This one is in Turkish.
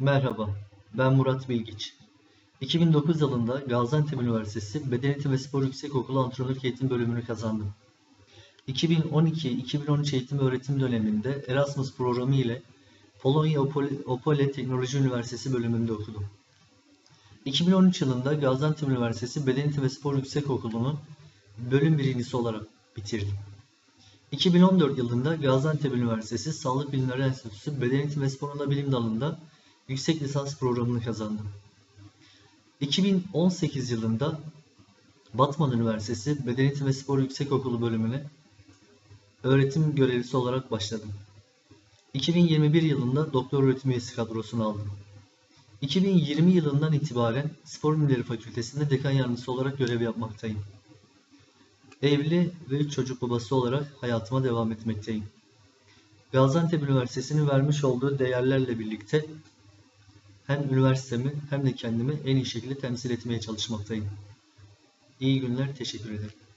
Merhaba, ben Murat Bilgiç. 2009 yılında Gaziantep Üniversitesi Beden Eğitimi ve Spor Yüksekokulu Antrenörlük Eğitim bölümünü kazandım. 2012-2013 eğitim öğretim döneminde Erasmus programı ile Polonya Opole, Teknoloji Üniversitesi bölümünde okudum. 2013 yılında Gaziantep Üniversitesi Beden Eğitimi ve Spor Yüksekokulu'nu bölüm birincisi olarak bitirdim. 2014 yılında Gaziantep Üniversitesi Sağlık Bilimleri Enstitüsü Beden Eğitimi ve Spor Bilim Dalı'nda yüksek lisans programını kazandım. 2018 yılında Batman Üniversitesi Eğitimi ve Spor Yüksekokulu bölümüne öğretim görevlisi olarak başladım. 2021 yılında doktor öğretim üyesi kadrosunu aldım. 2020 yılından itibaren Spor Bilimleri Fakültesi'nde dekan yardımcısı olarak görev yapmaktayım. Evli ve üç çocuk babası olarak hayatıma devam etmekteyim. Gaziantep Üniversitesi'nin vermiş olduğu değerlerle birlikte hem üniversitemi hem de kendimi en iyi şekilde temsil etmeye çalışmaktayım. İyi günler, teşekkür ederim.